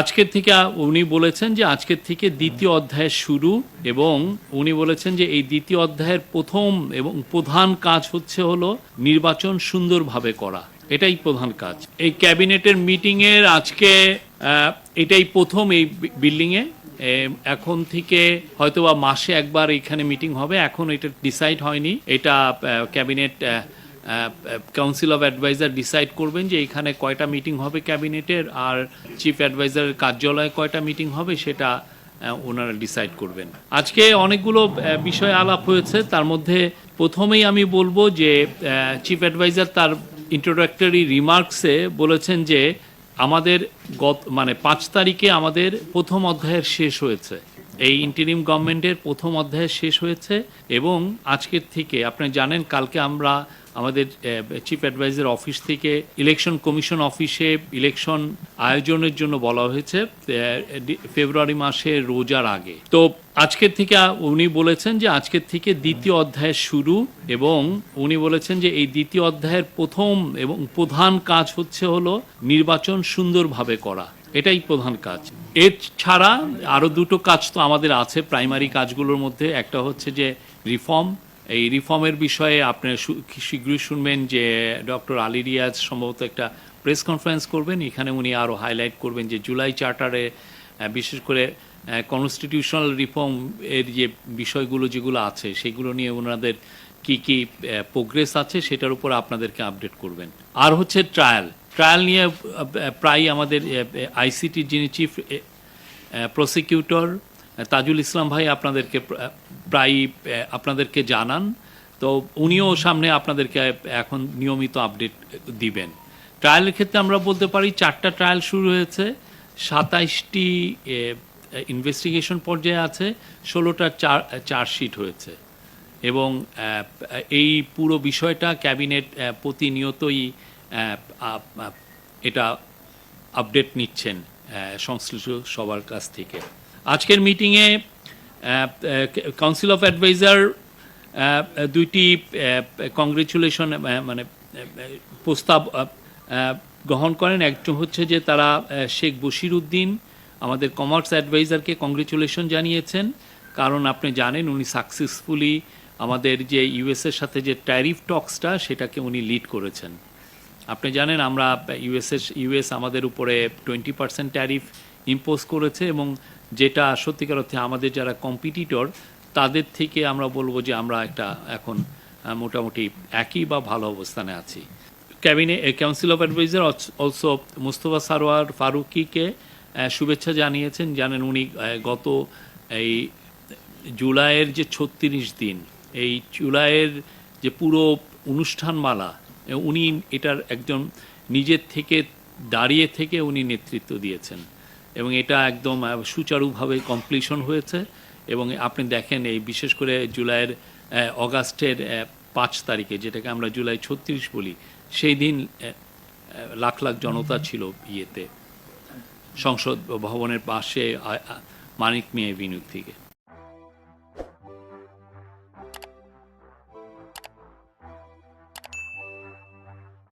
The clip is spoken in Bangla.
আজকের থেকে উনি বলেছেন যে আজকের থেকে দ্বিতীয় অধ্যায় শুরু এবং উনি বলেছেন যে এই দ্বিতীয় অধ্যায়ের প্রথম এবং প্রধান কাজ হচ্ছে হলো নির্বাচন সুন্দরভাবে করা। এটাই প্রধান কাজ। এই ক্যাবিনেটের মিটিং এর আজকে এটাই প্রথম এই বিল্ডিং এ, এখন থেকে হয়তোবা মাসে একবার এখানে মিটিং হবে। এখন এটা ডিসাইড হয়নি। এটা cabinet council of adviser decide করবেন যে এখানে কয়টা মিটিং হবে ক্যাবিনেটের আর চিফ অ্যাডভাইজারের কার্যালয়ে কয়টা মিটিং হবে সেটা ওনারা ডিসাইড করবেন। আজকে অনেকগুলো বিষয় আলাপ হয়েছে। তার মধ্যে প্রথমেই আমি বলব যে চিফ অ্যাডভাইজার তার ইন্ট্রোডাক্টরি রিমার্কসে বলেছেন যে, আমাদের গত মানে পাঁচ তারিখে আমাদের প্রথম অধ্যায়ের শেষ হয়েছে। এই ইন্টারিম গভর্নমেন্টের প্রথম অধ্যায় শেষ হয়েছে এবং আজকের থেকে, আপনি জানেন কালকে আমরা আমাদের চিফ অ্যাডভাইজার অফিস থেকে ইলেকশন কমিশন অফিসে ইলেকশন আয়োজনের জন্য বলা হয়েছে ফেব্রুয়ারি মাসে রোজার আগে। তো আজকের থেকে উনি বলেছেন যে আজকের থেকে দ্বিতীয় অধ্যায় শুরু এবং উনি বলেছেন যে এই দ্বিতীয় অধ্যায়ের প্রথম এবং প্রধান কাজ হচ্ছে হলো নির্বাচন সুন্দরভাবে করা। এটাই প্রধান কাজ। এর ছাড়া আরও দুটো কাজ তো আমাদের আছে প্রাইমারি কাজগুলোর মধ্যে। একটা হচ্ছে যে রিফর্ম এই রিফর্মের বিষয়ে আপনি শীঘ্রই শুনবেন যে ডক্টর আলী রিয়াজ সম্ভবত একটা প্রেস কনফারেন্স করবেন। এখানে উনি আরও হাইলাইট করবেন যে জুলাই চার্টারে বিশেষ করে কনস্টিটিউশনাল রিফর্ম এর যে বিষয়গুলো যেগুলো আছে, সেগুলো নিয়ে ওনাদের কি কি প্রোগ্রেস আছে সেটার উপর আপনাদেরকে আপডেট করবেন। আর হচ্ছে ট্রায়াল ট্রায়াল নিয়ে প্রায় আমাদের আইসিটি যিনি চিফ প্রসিকিউটর তাজুল ইসলাম ভাই আপনাদেরকে প্রা- প্রায় আপনাদেরকে জানান। তো উনিও সামনে আপনাদেরকে এখন নিয়মিত আপডেট দিবেন। ট্রায়ালের ক্ষেত্রে আমরা বলতে পারি, চারটা ট্রায়াল শুরু হয়েছে। সাতাইশটি ইনভেস্টিগেশন পর্যায়ে আছে, ষোলোটা চার, চার্জশিট হয়েছে। এবং এই পুরো বিষয়টা ক্যাবিনেট প্রতিনিয়তই এটা আপডেট নিচ্ছেন সংশ্লিষ্ট সবার কাছ থেকে। আজকের মিটিংয়ে কাউন্সিল অফ অ্যাডভাইজার দুইটি কংগ্রেচুলেশন মানে প্রস্তাব গ্রহণ করেন। একজন হচ্ছে যে তারা শেখ বশির উদ্দিন আমাদের কমার্স অ্যাডভাইজারকে কংগ্রেচুলেশন জানিয়েছেন। কারণ আপনি জানেন উনি সাকসেসফুলি আমাদের যে ইউএসের সাথে যে ট্যারিফ টক্সটা সেটাকে উনি লিড করেছেন। আপনি জানেন আমরা ইউএসএস ইউএস আমাদের উপরে টোয়েন্টি পার্সেন্ট ট্যারিফ ইম্পোজ করেছে এবং যেটা সত্যিকার অর্থে আমাদের যারা কম্পিটিটর তাদের থেকে আমরা বলব যে আমরা একটা এখন মোটামুটি একই বা ভালো অবস্থানে আছি। Cabinet council of adviser also Mustafa Sarwar ফারুকিকে শুভেচ্ছা জানিয়েছেন। জানেন উনি গত এই জুলাইয়ের যে ছত্রিশ দিন, এই জুলাইয়ের যে পুরো অনুষ্ঠানমালা উনি এটার একজন নিজের থেকে, দাঁড়িয়ে থেকে উনি নেতৃত্ব দিয়েছেন। এবং এটা একদম সুচারুভাবে কমপ্লিশন হয়েছে এবং আপনি দেখেন এই বিশেষ করে জুলাইয়ের অগাস্টের পাঁচ তারিখে যেটাকে আমরা জুলাই ছত্রিশ বলি সেই দিন লাখ লাখ জনতা ছিল ইয়েতে সংসদ ভবনের পাশে মানিক মেয়ে বিনুর থেকে